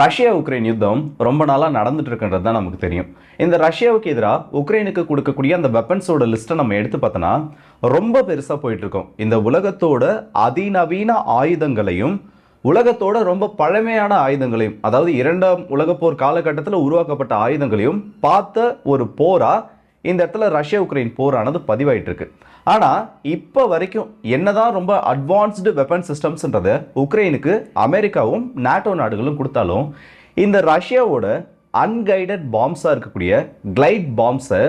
Russia Ukraine யுத்தம் ரொம்ப நாளாக நடந்துட்டு இருக்குன்றது தான் நமக்கு தெரியும். இந்த ரஷ்யாவுக்கு எதிராக உக்ரைனுக்கு கொடுக்கக்கூடிய அந்த வெப்பன்ஸோட லிஸ்ட்டை நம்ம எடுத்து பார்த்தோன்னா ரொம்ப பெருசாக போயிட்டுருக்கோம். இந்த உலகத்தோட அதிநவீன ஆயுதங்களையும் உலகத்தோட ரொம்ப பழமையான ஆயுதங்களையும் அதாவது இரண்டாம் உலகப்போர் காலகட்டத்தில் உருவாக்கப்பட்ட ஆயுதங்களையும் பார்த்த ஒரு போராக இந்த இடத்துல ரஷ்யா உக்ரைன் போரானது பதிவாயிட்டு இருக்கு ஆனால் இப்போ வரைக்கும் என்னதான் ரொம்ப அட்வான்ஸ்டு வெப்பன் சிஸ்டம்ஸ்ன்றதை உக்ரைனுக்கு அமெரிக்காவும் நாட்டோ நாடுகளும் கொடுத்தாலும் இந்த ரஷ்யாவோட அன்கைடட் பாம்ஸாக இருக்கக்கூடிய கிளைட் பாம்ஸை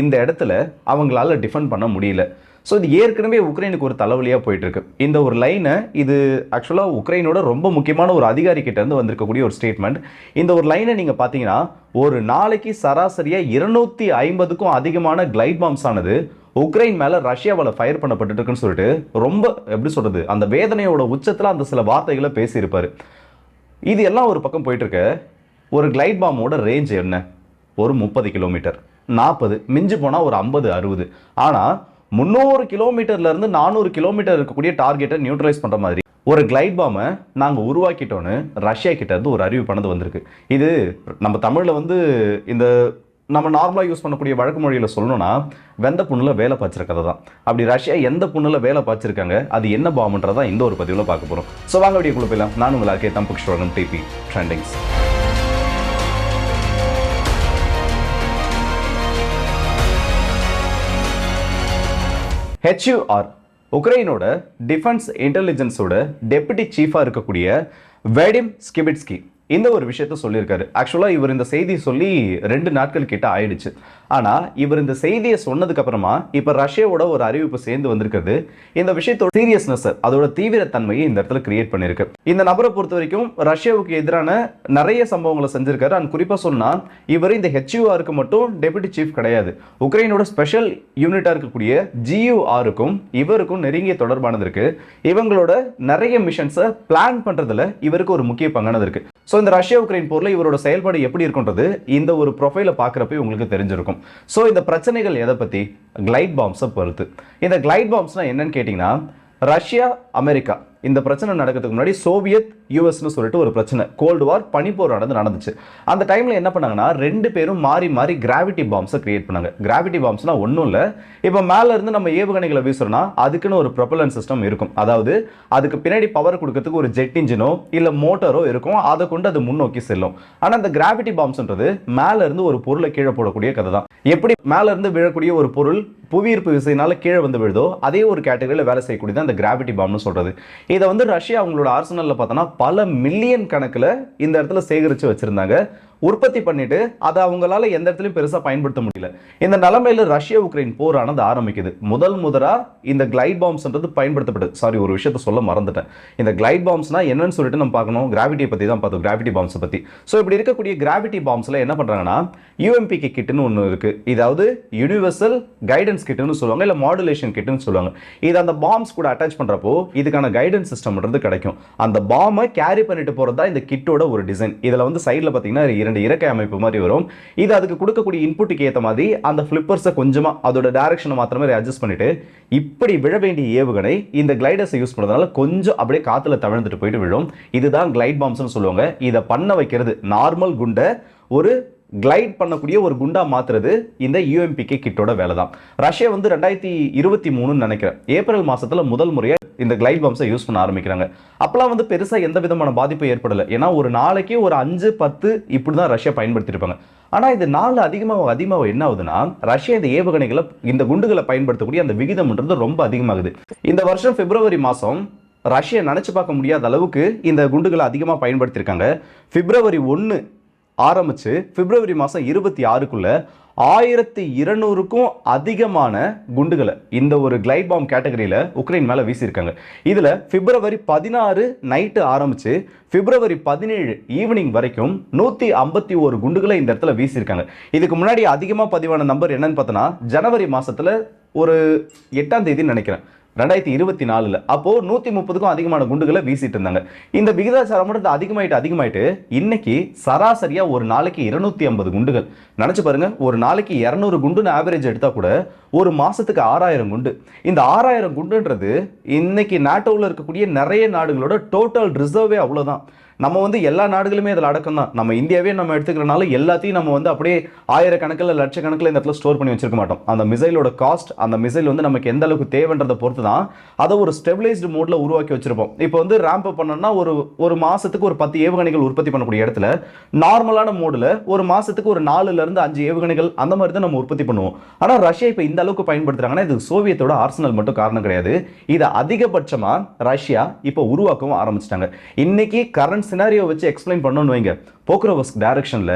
இந்த இடத்துல அவங்களால டிஃபெண்ட் பண்ண முடியல. ஸோ இது ஏற்கனவே உக்ரைனுக்கு ஒரு தலைவலியாக போயிட்டுருக்கு. இந்த ஒரு லைனை இது ஆக்சுவலாக உக்ரைனோட ரொம்ப முக்கியமான ஒரு அதிகாரி கிட்டேருந்து வந்திருக்கக்கூடிய ஒரு ஸ்டேட்மெண்ட் இந்த ஒரு லைனை நீங்கள் பார்த்தீங்கன்னா ஒரு நாளைக்கு சராசரியாக இருநூத்தி ஐம்பதுக்கும் அதிகமான கிளைட் பாம்ஸ் ஆனது உக்ரைன் மேலே ரஷ்யாவால் ஃபயர் பண்ணப்பட்டு இருக்குன்னு சொல்லிட்டு ரொம்ப எப்படி சொல்கிறது அந்த வேதனையோட உச்சத்தில் அந்த சில வார்த்தைகளை பேசியிருப்பார். இது எல்லாம் ஒரு பக்கம் போயிட்டுருக்க ஒரு கிளைட் பாமோட ரேஞ்ச் என்ன? ஒரு முப்பது கிலோமீட்டர் நாற்பது மிஞ்சி போனால் ஒரு ஐம்பது அறுபது. ஆனால் முந்நூறு கிலோமீட்டர்லேருந்து நானூறு கிலோமீட்டர் இருக்கக்கூடிய டார்கெட்டை நியூட்ரலைஸ் பண்ணுற மாதிரி ஒரு கிளைட் பாமை நாங்கள் உருவாக்கிட்டோன்னு ரஷ்யா கிட்டேருந்து ஒரு அறிவு பண்ணது வந்திருக்கு. இது நம்ம தமிழில் வந்து இந்த நம்ம நார்மலாக யூஸ் பண்ணக்கூடிய வழக்கு மொழியில் சொல்லணும்னா வெந்த புண்ணில் வேலை பாய்ச்சிருக்கிறது கதை தான். அப்படி ரஷ்யா எந்த புண்ணில் வேலை பாய்ச்சிருக்காங்க அது என்ன பாம்புன்றதா இந்த ஒரு பதிவில் பார்க்க போகிறோம் ஸோ வாங்க வீடியோ போயிடலாம். நான் உங்கள் ஆர்கே தம்புக் ஸ்டோரன் டிபி ட்ரெண்டிங்ஸ் ஹெச்யூஆர் உக்ரைனோட டிஃபென்ஸ் இன்டெலிஜென்ஸோட டெப்யூட்டி சீஃபாக இருக்கக்கூடிய வேடிம் ஸ்கிபிட்ஸ்கி இந்த ஒரு விஷயத்த சொல்லியிருக்காரு. ஆக்சுவலாக இவர் இந்த செய்தி சொல்லி ரெண்டு நாட்கள் கிட்ட ஆயிடுச்சு. ஆனால் இவர் இந்த செய்தியை சொன்னதுக்கு அப்புறமா இப்போ ரஷ்யாவோட ஒரு அறிவிப்பு சேர்ந்து வந்திருக்கிறது. இந்த விஷயத்தோட சீரியஸ்னஸ் அதோட தீவிரத்தன்மையை இந்த இடத்துல கிரியேட் பண்ணியிருக்கு. இந்த நபரை பொறுத்த வரைக்கும் ரஷ்யாவுக்கு எதிரான நிறைய சம்பவங்களை செஞ்சிருக்காரு. அண்ட் குறிப்பாக சொன்னால் இவர் இந்த ஹெச்யூஆருக்கு மட்டும் டெபுட்டி சீஃப் கிடையாது. உக்ரைனோட ஸ்பெஷல் யூனிட்டாக இருக்கக்கூடிய ஜியூஆருக்கும் இவருக்கும் நெருங்கிய தொடர்பானது இருக்கு. இவங்களோட நிறைய மிஷன்ஸை பிளான் பண்ணுறதுல இவருக்கு ஒரு முக்கிய பங்கானது இருக்கு. ஸோ இந்த ரஷ்யா உக்ரைன் போரில் இவரோட செயல்பாடு எப்படி இருக்குன்றது இந்த ஒரு ப்ரொஃபைலை பார்க்குறப்ப உங்களுக்கு தெரிஞ்சிருக்கும். ஸோ இந்த பிரச்சனைகள் எதை பற்றி கிளைட் பாம்ஸை பொறுத்து. இந்த கிளைட் பாம்ஸ்னால் என்னன்னு கேட்டிங்கன்னா ரஷ்யா அமெரிக்கா இந்த பிரச்சனை நடக்கிறதுக்கு முன்னாடி சோவியத் யூஎஸ்னு சொல்லிட்டு ஒரு பிரச்சனை. கோல்டு வார் பனிப்போர் நடந்து நடந்துச்சு. அந்த டைமில் என்ன பண்ணாங்கன்னா ரெண்டு பேரும் மாறி மாறி கிராவிட்டி பாம்ஸை கிரியேட் பண்ணாங்க. கிராவிட்டி பாம்ஸ்னால் ஒன்றும் இல்லை. இப்போ மேலேருந்து நம்ம ஏவுகணைகளை வீசுறோம்னா அதுக்குன்னு ஒரு ப்ரொபலன் சிஸ்டம் இருக்கும். அதாவது அதுக்கு பின்னாடி பவர் கொடுக்கறதுக்கு ஒரு ஜெட் இன்ஜினோ இல்லை மோட்டரோ இருக்கும். அதை கொண்டு அது முன்னோக்கி செல்லும். ஆனால் அந்த கிராவிட்டி பாம்ஸ்ன்றது மேலே இருந்து ஒரு பொருளை கீழே போடக்கூடிய கதை தான். எப்படி மேலேருந்து விழக்கூடிய ஒரு பொருள் புவியீர்ப்பு விசையினால கீழே வந்து விழுதோ அதே ஒரு கேட்டகரியில் வேலை செய்யக்கூடியது அந்த கிராவிட்டி பாம்னு சொல்றது. இதை வந்து ரஷ்யா அவங்களோட ஆர்சனலில் பார்த்தோன்னா பல மில்லியன் கணக்கில் இந்த இடத்துல சேகரித்து வச்சுருந்தாங்க. உற்பத்தி பண்ணிட்டு அதை அவங்களால எந்த இடத்துலையும் பெருசாக பயன்படுத்த முடியல. இந்த நிலைமையில ரஷ்யா உக்ரைன் போரானது ஆரம்பிக்குது. முதல் முதலா இந்த கிளைட் பாம்ஸ்ன்றது பயன்படுத்தப்படுது சாரி ஒரு விஷயத்த சொல்ல மறந்துட்டேன். இந்த கிளைட் பாம்ஸ்னா என்னன்னு சொல்லிட்டு நம்ம பார்க்கணும். கிராவிட்டியை பற்றி தான் பார்த்தோம். கிராவிட்டி பாம்ஸை பற்றி ஸோ இப்படி இருக்கக்கூடிய கிராவிட்டி பாம்ஸில் என்ன பண்ணுறாங்கன்னா யூஎம்பிகே கிட்டுன்னு ஒன்று இருக்குது இதாவது யூனிவர்சல் கைடன்ஸ் கிட்டுன்னு சொல்லுவாங்க இல்லை மாடுலேஷன் கிட்டுன்னு சொல்லுவாங்க. இது அந்த பாம்ஸ் கூட அட்டாச் பண்ணுறப்போ இதுக்கான கைடன்ஸ் சிஸ்டம்ன்றது கிடைக்கும். அந்த பாம்பை கேரி பண்ணிட்டு போகிறது தான் இந்த கிட்டோட ஒரு டிசைன் இதில் வந்து சைடில் பார்த்தீங்கன்னா இரண்டு இறக்கை அமைப்பு மாதிரி வரும். இது அதுக்கு கொடுக்கக்கூடிய இன்புட்டுக்கு ஏற்ற மாதிரி அந்த ஃப்ளிப்பர்ஸை கொஞ்சமாக அதோட டேரக்ஷனை மாத்திரமே அட்ஜஸ்ட் பண்ணிட்டு இப்படி விழ வேண்டிய ஏவுகணை இந்த கிளைடர்ஸை யூஸ் பண்ணுறதுனால கொஞ்சம் அப்படியே காற்றுல தவிழ்ந்துட்டு போயிட்டு விழும். இதுதான் கிளைட் பாம்ஸ்னு சொல்லுவாங்க. இதை பண்ண வைக்கிறது நார்மல் குண்டை ஒரு கிளைட் பண்ணக்கூடிய ஒரு குண்டா மாத்துறது இந்த யூஎம்பிகே கிட்டோட வேலை தான் ரஷ்யா வந்து ரெண்டாயிரத்தி இருபத்தி மூணுன்னு நினைக்கிறேன். ஏப்ரல் மாசத்துல முதல் முறையாக இந்த கிளைட் பம்ப்ஸை யூஸ் பண்ண ஆரம்பிக்கிறாங்க. அப்போலாம் வந்து பெருசாக எந்த விதமான பாதிப்பும் ஏற்படலை. ஏன்னா ஒரு நாளைக்கு ஒரு அஞ்சு பத்து இப்படி தான் ரஷ்யா பயன்படுத்தியிருப்பாங்க ஆனால் இது நாள் அதிகமாக அதிகமாக என்ன ஆகுதுன்னா ரஷ்யா இந்த ஏவுகணைகளை இந்த குண்டுகளை பயன்படுத்தக்கூடிய அந்த விகிதம்ன்றது ரொம்ப அதிகமாகுது. இந்த வருஷம் பிப்ரவரி மாதம் ரஷ்யா நினச்சி பார்க்க முடியாத அளவுக்கு இந்த குண்டுகளை அதிகமாக பயன்படுத்தியிருக்காங்க பிப்ரவரி ஒன்று ஆரம்பித்து பிப்ரவரி மாதம் இருபத்தி ஆறுக்குள்ளே ஆயிரத்தி இருநூறுக்கும் அதிகமான குண்டுகளை இந்த ஒரு கிளைட் பாம் கேட்டகரியில் உக்ரைன் மேலே வீசியிருக்காங்க. இதில் பிப்ரவரி பதினாறு நைட்டு ஆரம்பித்து பிப்ரவரி பதினேழு ஈவினிங் வரைக்கும் நூற்றி ஐம்பத்தி ஒரு குண்டுகளை இந்த இடத்துல வீசியிருக்காங்க. இதுக்கு முன்னாடி அதிகமாக பதிவான நம்பர் என்னன்னு பார்த்தோன்னா ஜனவரி மாதத்தில் ஒரு எட்டாம் தேதின்னு நினைக்கிறேன். ரெண்டாயிரத்தி இருபத்தி நாலில். அப்போது நூற்றி முப்பதுக்கும் அதிகமான குண்டுகளை வீசிட்டு இருந்தாங்க. இந்த விகிதாச்சாரம் மட்டும் அதிகமாயிட்டு அதிகமாயிட்டு இன்னைக்கு சராசரியாக ஒரு நாளைக்கு இருநூத்தி ஐம்பது குண்டுகள். நினச்சி பாருங்க ஒரு நாளைக்கு இரநூறு குண்டுன்னு ஆவரேஜ் எடுத்தால் கூட ஒரு மாதத்துக்கு ஆறாயிரம் குண்டு. இந்த ஆறாயிரம் குண்டுன்றது இன்னைக்கு நாட்டோவில் இருக்கக்கூடிய நிறைய நாடுகளோட டோட்டல் ரிசர்வே அவ்வளோதான் நம்ம வந்து எல்லா நாடுகளுமே இதில் அடக்கம் தான் நம்ம இந்தியாவே நம்ம எடுத்துக்கிறனால எல்லாத்தையும் நம்ம வந்து அப்படியே ஆயிரக்கணக்கில் லட்சக்கணக்கில் இந்த இடத்துல ஸ்டோர் பண்ணி வச்சிருக்க மாட்டோம். அந்த மிசைலோட காஸ்ட் அந்த மிசைல் வந்து நமக்கு எந்த அளவுக்கு தேவைன்றதை பொறுத்து தான் அதை ஒரு ஸ்டெபிலைஸ்டு மோடில் உருவாக்கி வச்சிருப்போம். இப்போ வந்து ரேம்ப் பண்ணோம்னா ஒரு ஒரு மாதத்துக்கு ஒரு பத்து ஏவுகணைகள் உற்பத்தி பண்ணக்கூடிய இடத்துல நார்மலான மோடில் ஒரு மாதத்துக்கு ஒரு நாலுலேருந்து அஞ்சு ஏவுகணைகள் அந்த மாதிரி தான் நம்ம உற்பத்தி பண்ணுவோம். ஆனால் ரஷ்யா இப்போ இந்த அளவுக்கு பயன்படுத்துகிறாங்கன்னா இது சோவியத்தோட ஆர்சனல் மட்டும் காரணம் கிடையாது. இதை அதிகபட்சமாக ரஷ்யா இப்போ உருவாக்கவும் ஆரம்பிச்சிட்டாங்க. இன்னைக்கு கரண்ட் சினாரியோ வச்சு எக்ஸ்பிளைன் பண்ணணும்னு வைங்க. போக்ரோவஸ்க் டைரக்ஷன்ல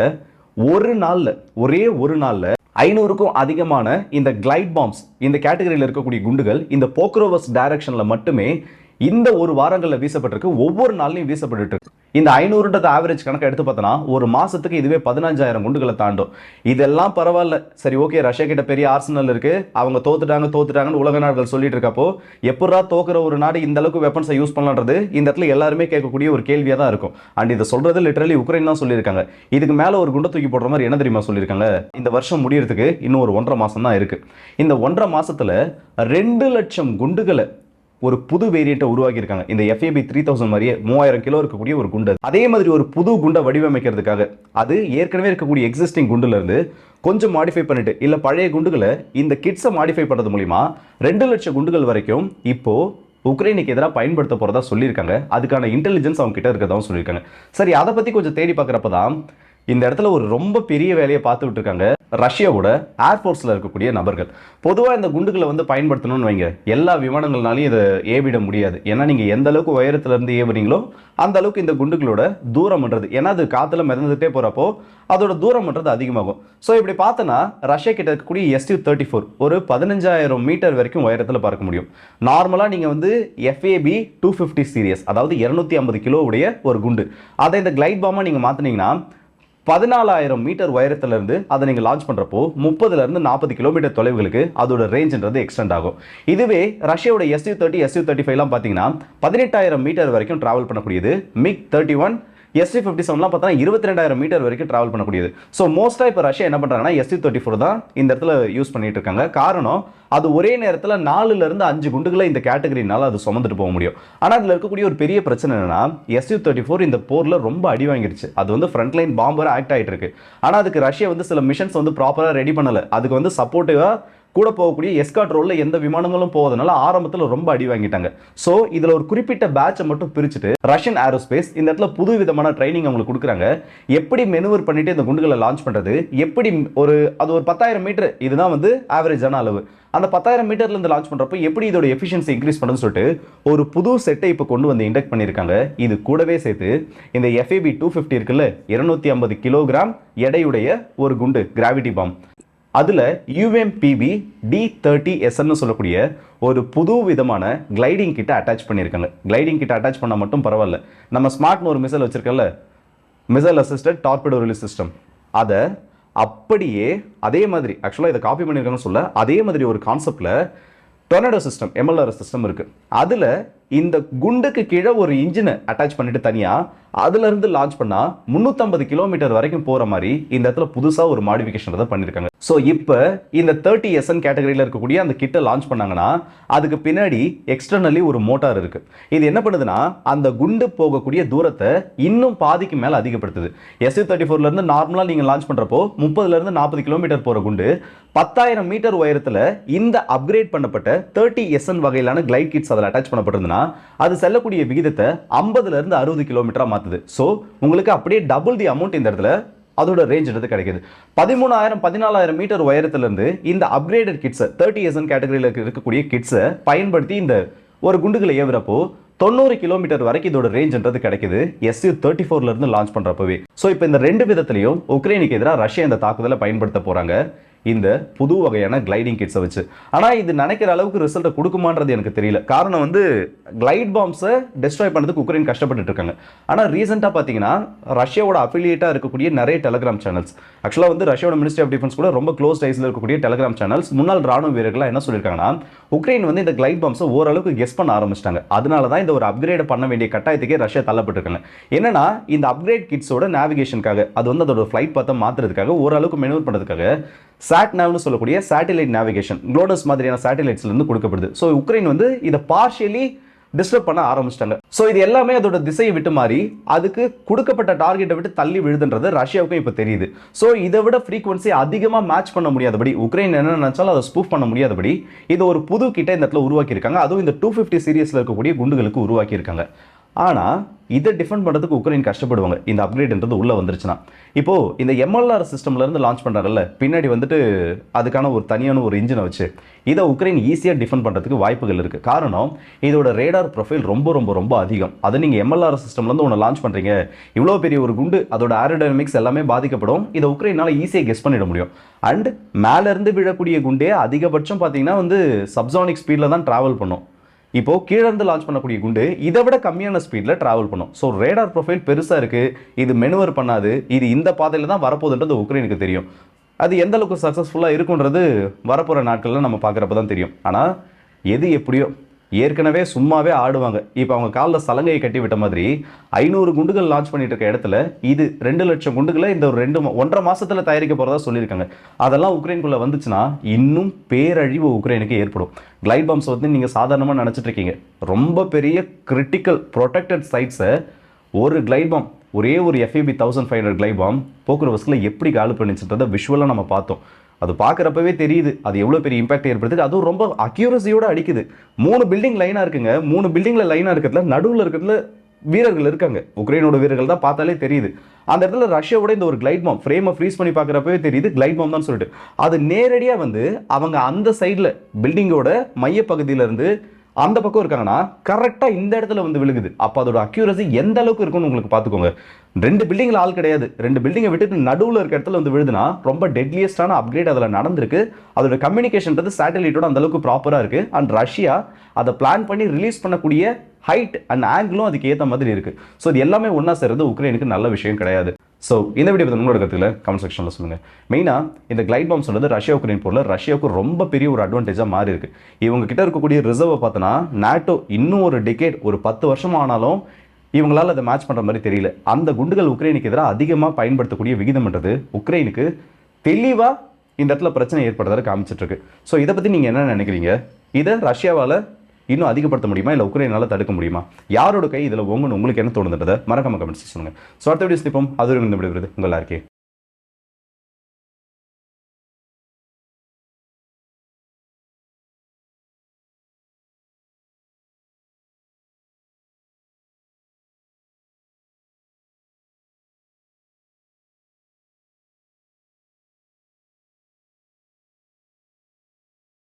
ஒரு நாள்ல ஒரே ஒரு நாள்ல ஐநூறுக்கும் அதிகமான இந்த கிளைட் பாம்ஸ் இந்த கேட்டகரியில் இருக்கக்கூடிய குண்டுகள் இந்த போக்ரோவஸ் டைரக்ஷன்ல மட்டுமே இந்த ஒரு வாரங்களில் வீசப்பட்டிருக்கு. ஒவ்வொரு நாள்லையும் வீசப்பட்டு இருக்கு. இந்த ஐநூறுன்றது ஆவரேஜ் கணக்கு எடுத்து பார்த்தோன்னா ஒரு மாதத்துக்கு இதுவே பதினஞ்சாயிரம் குண்டுகளை தாண்டும். இதெல்லாம் பரவாயில்ல. சரி ஓகே ரஷ்யா கிட்ட பெரிய ஆர்சனல் இருக்குது அவங்க தோத்துட்டாங்க தோத்துட்டாங்கன்னு உலக நாடுகள் சொல்லிட்டு இருக்கப்போ எப்படா தோக்குற ஒரு நாடு இந்த அளவுக்கு வெப்பன்ஸை யூஸ் பண்ணலான்றது இந்த இடத்துல எல்லாருமே கேட்கக்கூடிய ஒரு கேள்வியாக தான் இருக்கும். அண்ட் இதை சொல்றது லிட்டரலி உக்ரைன் தான் சொல்லியிருக்காங்க. இதுக்கு மேலே ஒரு குண்டை தூக்கி போடுற மாதிரி என்ன தெரியுமா சொல்லியிருக்காங்க? இந்த வருஷம் முடியறதுக்கு இன்னும் ஒரு ஒன்றரை மாதம் தான் இருக்குது இந்த ஒன்றரை மாதத்தில் ரெண்டு லட்சம் குண்டுகளை ஒரு புது வேரியண்ட்டை உருவாக்கியிருக்காங்க. இந்த எஃப்ஏபி த்ரீ தௌசண்ட் மாதிரியே மூவாயிரம் கிலோ இருக்கக்கூடிய ஒரு குண்டு அதே. மாதிரி ஒரு புது குண்டை வடிவமைக்கிறதுக்காக அது ஏற்கனவே இருக்கக்கூடிய எக்ஸிஸ்டிங் குண்டுலேருந்து கொஞ்சம் மாடிஃபை பண்ணிட்டு இல்லை பழைய குண்டுகளை இந்த கிட்ஸை மாடிஃபை பண்ணுறது மூலிமா ரெண்டு லட்சம் குண்டுகள் வரைக்கும் இப்போது உக்ரைனுக்கு எதிராக பயன்படுத்த போகிறதா சொல்லியிருக்காங்க. அதுக்கான இன்டெலிஜென்ஸ் அவங்க கிட்ட இருக்கிறதாவும் சொல்லியிருக்காங்க. சரி அதை பற்றி கொஞ்சம் தேடி பார்க்குறப்ப தான் இந்த இடத்துல ஒரு ரொம்ப பெரிய வேலையை பார்த்து விட்டுருக்காங்க. ரஷ்யாவோட ஏர்ஃபோர்ஸில் இருக்கக்கூடிய நபர்கள். பொதுவாக இந்த குண்டுகளை வந்து பயன்படுத்தணும்னு வைங்க. எல்லா விமானங்கள்னாலையும் இதை ஏவிட முடியாது. ஏன்னா நீங்கள் எந்த அளவுக்கு உயரத்துலேருந்து ஏவுறீங்களோ அந்த அளவுக்கு இந்த குண்டுகளோட தூரம்ன்றது ஏன்னா அது காற்றுல மிதந்துட்டே போகிறப்போ அதோட தூரம்ன்றது அதிகமாகும். ஸோ இப்படி பார்த்தோன்னா ரஷ்யா கிட்ட இருக்கக்கூடிய எஸ்டி தேர்ட்டி ஃபோர் ஒரு பதினஞ்சாயிரம் மீட்டர் வரைக்கும் உயரத்தில் பார்க்க முடியும். நார்மலாக நீங்கள் வந்து எஃப்ஏபி டூ ஃபிஃப்டி சீரியஸ் அதாவது இரநூத்தி ஐம்பது கிலோவுடைய ஒரு குண்டு. அதை இந்த கிளைட் பாமாக நீங்கள் மாற்றினீங்கன்னா பதினாலாயிரம் மீட்டர் உயரத்திலிருந்து அதை நீங்கள் லான்ச் பண்ணுறப்போ முப்பதுலேருந்து நாற்பது கிலோமீட்டர் தொலைவுகளுக்கு அதோட ரேஞ்சுன்றது எக்ஸ்டெண்ட் ஆகும். இதுவே ரஷ்யாவோட எஸ்யூ தேர்ட்டி எஸ்யூ தேர்ட்டி ஃபைவ்லாம் பார்த்தீங்கன்னா பதினெட்டாயிரம் மீட்டர் வரைக்கும் ட்ராவல் பண்ணக்கூடியது. MiG thirty one SD fifty செவன்லாம் பார்த்தா இருபத்தி ரெண்டாயிரம் மீட்டர் வரைக்கும் ட்ராவல் பண்ணக்கூடியது. ஸோ மோஸ்ட்டாக இப்போ ரஷ்யா என்ன பண்ணுறாங்கன்னா எஸ்டி தேர்ட்டி ஃபோர் தான் இந்த இடத்துல யூஸ் பண்ணிட்டு இருக்காங்க. காரணம் அது ஒரே நேரத்தில் நாலுலேருந்து அஞ்சு குண்டுகளை இந்த கேட்டகரினால அது சுமந்துட்டு போக முடியும். ஆனால் அதில் இருக்கக்கூடிய ஒரு பெரிய பிரச்சனை என்னன்னா எஸ்யூ தேர்ட்டி ஃபோர் இந்த போரில் ரொம்ப அடி வாங்கிடுச்சு அது வந்து ஃப்ரண்ட் லைன் பாம்பர் ஆக்ட் ஆகிட்டு இருக்கு. ஆனால் அதுக்கு ரஷ்யா வந்து சில மிஷன்ஸ் வந்து ப்ராப்பராக ரெடி பண்ணலை. அதுக்கு வந்து சப்போர்ட்டிவாக கூட போகக்கூடிய எஸ்காட் ரோலில் எந்த விமானங்களும் போவதனால ஆரம்பத்தில் ரொம்ப அடி வாங்கிட்டாங்க. ஸோ இதில் ஒரு குறிப்பிட்ட பேட்சை மட்டும் பிரிச்சுட்டு ரஷ்யன் ஏரோஸ்பேஸ் இந்த இடத்துல புது விதமான ட்ரைனிங் அவங்களுக்கு கொடுக்குறாங்க. எப்படி மெனுவர் பண்ணிட்டு இந்த குண்டுகளை லான்ச் பண்ணுறது எப்படி ஒரு அது ஒரு பத்தாயிரம் மீட்டர் இதுதான் வந்து ஆவரேஜான அளவு. அந்த பத்தாயிரம் மீட்டர்ல இருந்து லான்ச் பண்றப்போ எப்படி இதோட எஃபிஷியன்சி இன்க்ரீஸ் பண்ணுன்னு சொல்லிட்டு ஒரு புது செட்டை இப்போ கொண்டு வந்து இண்டக்ட் பண்ணியிருக்காங்க. இது கூடவே சேர்த்து இந்த எஃப்ஏபி டூ ஃபிஃப்டி இருக்குல்ல இருநூத்தி ஐம்பது கிலோகிராம் எடையுடைய ஒரு குண்டு கிராவிட்டி பாம் அதில் யூஎம்பிபி டி தேர்ட்டி எஸ்என்னு சொல்லக்கூடிய ஒரு புது விதமான கிளைடிங் கிட்ட அட்டாச் பண்ணியிருக்காங்க. கிளைடிங் கிட்ட அட்டாச் பண்ணால் மட்டும் பரவாயில்ல. நம்ம ஸ்மார்ட்னு ஒரு missile வச்சிருக்கல missile assisted torpedo release system அதை அப்படியே அதே மாதிரி ஆக்சுவலாக இதை காப்பி பண்ணியிருக்காங்கன்னு சொல்ல அதே மாதிரி ஒரு கான்செப்டில் டொர்னடோ சிஸ்டம் எம்எல்ஆர் சிஸ்டம் இருக்குது அதில் இந்த குண்டுக்கு கீழே ஒரு இன்ஜினை அட்டாச் பண்ணிட்டு தனியாக அதுலேருந்து லான்ச் பண்ணால் முந்நூற்றம்பது கிலோமீட்டர் வரைக்கும் போகிற மாதிரி இந்த இடத்துல புதுசாக ஒரு மாடிஃபிகேஷன் தான் பண்ணியிருக்காங்க ஸோ இப்போ இந்த தேர்ட்டி எஸ்என் கேட்டகரியில் இருக்கக்கூடிய அந்த கிட்டை லான்ச் பண்ணாங்கன்னா அதுக்கு பின்னாடி எக்ஸ்டர்னலி ஒரு மோட்டார் இருக்குது இது என்ன பண்ணுதுன்னா அந்த குண்டு போகக்கூடிய தூரத்தை இன்னும் பாதிக்கு மேலே அதிகப்படுத்துது. எஸ்யூ தேர்ட்டி ஃபோர்லேருந்து நார்மலாக நீங்கள் லான்ச் பண்ணுறப்போ முப்பதுலேருந்து நாற்பது கிலோமீட்டர் போகிற குண்டு பத்தாயிரம் மீட்டர் உயரத்தில் இந்த அப்கிரேட் பண்ணப்பட்ட தேர்ட்டி எஸ்என் வகையிலான கிளைட் கிட்ஸ் அதில் அட்டாச் பண்ணப்பட்டிருந்தனா அது செல்லக்கூடிய விகிதத்தை ஐம்பதுலேருந்து அறுபது கிலோமீட்டராக மாத்துது. ஸோ உங்களுக்கு அப்படியே டபுள் தி அமௌண்ட் இந்த இடத்துல அதோட ரேஞ்ச் கிடைக்குது. பதிமூணாயிரம் பதினாலாயிரம் மீட்டர் உயரத்துல இருந்து இந்த அப்கிரேடட் கிட்ஸை தேர்ட்டி எஸ்என் கேட்டகரியில் இருக்கக்கூடிய கிட்ஸை பயன்படுத்தி இந்த ஒரு குண்டுகளை ஏவுறப்போ தொண்ணூறு கிலோமீட்டர் வரைக்கும் இதோட ரேஞ்சுன்றது கிடைக்குது. எஸ்யூ தேர்ட்டி ஃபோர்ல இருந்து லான்ச் பண்ணுறப்பவே ஸோ இப்போ இந்த ரெண்டு விதத்துலையும் உக்ரைனுக்கு எதிராக ரஷ்யா இந்த தாக்குதலை பயன்படுத்த போறாங்க. இந்த புது வகையான கிளைடிங் கிட்ஸை வச்சு. ஆனால் இது நினைக்கிற அளவுக்கு ரிசல்ட்டை கொடுக்குமான்றது எனக்கு தெரியல. காரணம் வந்து கிளைட் பாம்ஸை டெஸ்ட்ராய் பண்ணுறதுக்கு உக்ரைன் கஷ்டப்பட்டுட்டு இருக்காங்க. ஆனால் ரீசெண்டாக பார்த்தீங்கன்னா ரஷ்யாவோட அஃபிலியேட்டாக இருக்கக்கூடிய நிறைய டெலகிராம் சேனல்ஸ் ஆக்சுவலாக வந்து ரஷ்யாவோட மினிஸ்ட்ரி ஆஃப் டிஃபென்ஸ் கூட ரொம்ப க்ளோஸ் டைஸில் இருக்கக்கூடிய டெலகிராம் சேனல்ஸ் முன்னாள் ராணுவ வீரர்கள்லாம் என்ன சொல்லியிருக்காங்கன்னா உக்ரைன் வந்து இந்த கிளைட் பாம்ஸை ஓரளவுக்கு கெஸ் பண்ண ஆரம்பிச்சிட்டாங்க. அதனால தான் இந்த ஒரு அப்கிரேட் பண்ண வேண்டிய கட்டாயத்துக்கே ரஷ்யா தள்ளப்பட்டிருக்காங்க. என்னன்னா இந்த அப்கிரேட் கிட்ஸோட நேவிகேஷனுக்காக அது வந்து அதோட ஃப்ளைட் பார்த்தா மாற்றுறதுக்காக ஓரளவுக்கு மெனூர் பண்ணுறதுக்காக சாட் நாவ்னு சொல்லக்கூடிய சேட்டலைட் நேவிகேஷன் குளோடஸ் மாதிரியான சேட்டலைட்ஸ்லேருந்து கொடுக்கப்படுது. ஸோ உக்ரைன் வந்து இதை பார்ஷியலி டிஸ்டர்ப் பண்ண ஆரம்பிச்சிட்டாங்க. ஸோ இது எல்லாமே அதோட திசையை விட்டு மாறி அதுக்கு கொடுக்கப்பட்ட டார்கெட்டை விட்டு தள்ளி விழுதுன்றது ரஷ்யாவுக்கும் இப்போ தெரியுது. ஸோ இதை விட ஃப்ரீக்வன்சி அதிகமாக மேட்ச் பண்ண முடியாதபடி உக்ரைன் என்ன நினச்சாலும் அதை ஸ்பூஃப் பண்ண முடியாதபடி இது ஒரு புது கிட்ட இந்த இடத்துல உருவாக்கியிருக்காங்க. அதுவும் இந்த டூ ஃபிஃப்டி சீரியஸில் இருக்கக்கூடிய குண்டுகளுக்கு உருவாக்கியிருக்காங்க. ஆனால் இதை டிஃபெண்ட் பண்ணுறதுக்கு உக்ரைன் கஷ்டப்படுவாங்க. இந்த அப்கிரேட்ன்றது உள்ளே வந்துருச்சுன்னா. இப்போது இந்த எம்எல்ஆர் சிஸ்டம்லேருந்து லான்ச் பண்ணுறாங்கல்ல பின்னாடி வந்துட்டு அதுக்கான ஒரு தனியான ஒரு இன்ஜினை வச்சு இதை உக்ரைன் ஈஸியாக டிஃபெண்ட் பண்ணுறதுக்கு வாய்ப்புகள் இருக்குது காரணம் இதோட ரேடார் ப்ரொஃபைல் ரொம்ப ரொம்ப ரொம்ப அதிகம். அதை நீங்கள் எம்எல்ஆர் சிஸ்டம்லேருந்து ஒன்று லான்ச் பண்ணுறீங்க இவ்வளோ பெரிய ஒரு குண்டு அதோட ஏரோடைனமிக்ஸ் எல்லாமே பாதிக்கப்படும். இதை உக்ரைனால் ஈஸியாக கெஸ் பண்ணிட முடியும். அண்ட் மேலேருந்து விழக்கூடிய குண்டே அதிகபட்சம் பார்த்தீங்கன்னா வந்து சப்சானிக் ஸ்பீடில் தான் ட்ராவல் பண்ணும். இப்போ கீழே இருந்து லான்ச் பண்ணக்கூடிய குண்டு இதை விட கம்மியான ஸ்பீடில் டிராவல் பண்ணும். ஸோ ரேடார் ப்ரொஃபைல் பெருசாக இருக்கு. இது மெனுவர் பண்ணாது. இது இந்த பாதையில் தான் வரப்போகுதுன்றது உக்ரைனுக்கு தெரியும். அது எந்த அளவுக்கு சக்ஸஸ்ஃபுல்லாக இருக்குன்றது வரப்போகிற நாட்களில் நம்ம பார்க்குறப்ப தான் தெரியும். ஆனால் எது எப்படியோ ஏற்கனவே சும்மாவே ஆடுவாங்க. இப்போ அவங்க காலில் சலங்கையை கட்டி விட்ட மாதிரி ஐநூறு குண்டுகள் லான்ச் பண்ணிட்டு இருக்க இடத்துல இது ரெண்டு லட்சம் குண்டுகளை இந்த ஒரு ரெண்டு மா- ஒன்றரை மாசத்துல தயாரிக்க போறதா சொல்லியிருக்காங்க. அதெல்லாம் உக்ரைனுக்குள்ள வந்துச்சுன்னா இன்னும் பேரழிவு உக்ரைனுக்கு ஏற்படும். கிளைட் பாம்ஸ் வந்து நீங்க சாதாரணமாக நினைச்சிட்டு இருக்கீங்க. ரொம்ப பெரிய கிரிட்டிக்கல் ப்ரொடெக்டட் சைட்ஸை ஒரு கிளைட் பாம் ஒரே ஒரு FAB thousand five hundred glide bomb போக்குவரத்தில் எப்படி காலி பண்ணிச்சுன்றதை விஷுவலாக நம்ம பார்த்தோம். அது பார்க்குறப்பவே தெரியுது. அது எவ்வளோ பெரிய இம்பாக்ட் ஏற்படுத்துது. அதுவும் ரொம்ப அக்யூரஸியோடு அடிக்குது. மூணு பில்டிங் லைனாக இருக்குங்க. மூணு பில்டிங்கில் லைனாக இருக்கிறதுல நடுவில் இருக்கிறதுல வீரர்கள் இருக்காங்க. உக்ரைனோட வீரர்கள் தான் பார்த்தாலே தெரியுது. அந்த இடத்துல ரஷ்யாவோட இந்த ஒரு கிளைட் பாம் ஃப்ரேமை ஃப்ரீஸ் பண்ணி பார்க்குறப்பவே தெரியுது. கிளைட் பாம் தான் சொல்லிட்டு. அது நேரடியாக வந்து அவங்க அந்த சைடில் பில்டிங்கோட மையப்பகுதியிலேருந்து அந்த பக்கம் இருக்காங்கன்னா கரெக்டாக இந்த இடத்துல வந்து விழுகுது. அப்போ அதோட அக்யூரசி எந்த அளவுக்கு இருக்கும்னு உங்களுக்கு பார்த்துக்கோங்க. ரெண்டு பில்டிங்கில் ஆள் கிடையாது. ரெண்டு பில்டிங்கை விட்டுட்டு நடுவில் இருக்க இடத்துல வந்து விழுதுனா ரொம்ப டெட்லியஸ்டான அப்கிரேட் அதில் நடந்திருக்கு. அதோட கம்யூனிகேஷன்றது சேட்டலைட்டோட அந்த அளவுக்கு ப்ராப்பராக இருக்குது அண்ட் ரஷ்யா அதை பிளான் பண்ணி ரிலீஸ் பண்ணக்கூடிய ஹைட் அண்ட் ஆங்கிளும் அதுக்கு ஏற்ற மாதிரி இருக்குது ஸோ இது எல்லாமே ஒன்றா சேர்றது உக்ரைனுக்கு நல்ல விஷயம் கிடையாது. ஸோ இந்த வீடியோ பற்றி உங்களோட கருத்துல கமெண்ட் செக்ஷனில் சொல்லுங்கள் மெயினாக இந்த கிளைட் பாம் வந்து ரஷ்யா உக்ரைன் போரில் ரஷ்யாவுக்கு ரொம்ப பெரிய ஒரு அட்வான்டேஜாக மாறி இருக்கு. இவங்க கிட்ட இருக்கக்கூடிய ரிசர்வை பார்த்தோன்னா நாட்டோ இன்னும் ஒரு டிகேட் ஒரு பத்து வருஷம் ஆனாலும் இவங்களால் அதை மேட்ச் பண்ணுற மாதிரி தெரியல. அந்த குண்டுகள் உக்ரைனுக்கு எதிராக அதிகமாக பயன்படுத்தக்கூடிய விகிதம்ன்றது உக்ரைனுக்கு தெளிவாக இந்த இடத்துல பிரச்சனை ஏற்படுறதை காமிச்சிட்ருக்கு ஸோ இதை பற்றி நீங்கள் என்ன நினைக்கிறீங்க? இதை ரஷ்யாவால் இன்னும் அதிகப்படுத்த முடியுமா? இல்லை உக்ரைனால தடுக்க முடியுமா? யாரோட கை இதில் உங்கன்னு உங்களுக்கு என்ன தோணுன்றதை மறக்காம கமெண்ட்ஸ் சொல்லுங்கள் ஸோ அடுத்த வீடியோ ஸ்லிப்போம் அது ஒரு இந்த விடுகிறது உங்கள் எல்லாருக்கே